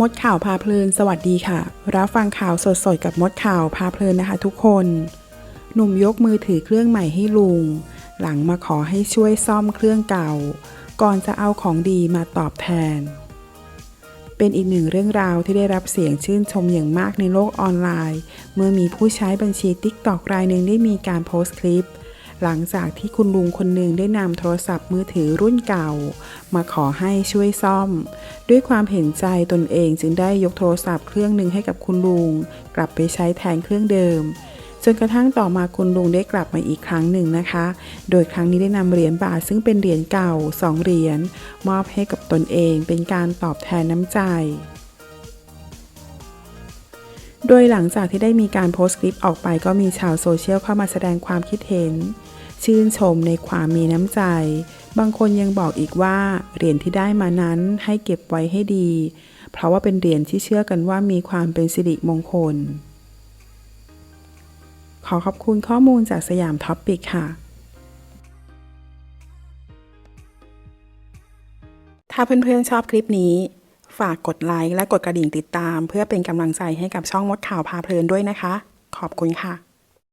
มดข่าวพาเพลิน สวัสดีค่ะ รับฟังข่าวสดๆ กับมดข่าวพาเพลินนะคะทุกคน หนุ่มยกมือถือเครื่องใหม่ให้ลุง หลังมาขอให้ช่วยซ่อมเครื่องเก่า ก่อนจะเอาของดีมาตอบแทน เป็นอีกหนึ่งเรื่องราวที่ได้รับเสียงชื่นชมอย่างมากในโลกออนไลน์ เมื่อมีผู้ใช้บัญชี TikTok รายหนึ่งได้มีการโพสต์คลิป หลังจากที่คุณลุงคนหนึ่งได้นำโทรศัพท์มือถือรุ่นเก่า มาขอให้ช่วยซ่อม ด้วยความเห็นใจตนเองจึงได้ยกโทรศัพท์เครื่องหนึ่งให้กับคุณลุง กลับไปใช้แทนเครื่องเดิมจนกระทั่งต่อมาคุณลุงได้กลับมาอีกครั้งหนึ่งนะคะ โดยครั้งนี้ได้นำเหรียญบาทซึ่งเป็นเหรียญเก่าสองเหรียญมอบให้กับตนเองเป็นการตอบแทนน้ำใจ โดยหลังจากที่ได้มีการโพสต์คลิปออกไปก็มีชาวโซเชียลเข้ามาแสดงความคิดเห็น ชื่นชมในความมีน้ำใจ บางคนยังบอกอีกว่าเหรียญที่ได้มานั้นให้เก็บไว้ให้ดี เพราะว่าเป็นเหรียญที่เชื่อกันว่ามีความเป็นสิริมงคล ขอขอบคุณข้อมูลจากสยามท็อปปิกค่ะถ้าเพื่อนๆชอบคลิปนี้ ฝากกดไลค์และกดกระดิ่งติดตาม เพื่อเป็นกำลังใจให้กับช่องมดข่าวพาเพลินด้วยนะคะ ขอบคุณค่ะ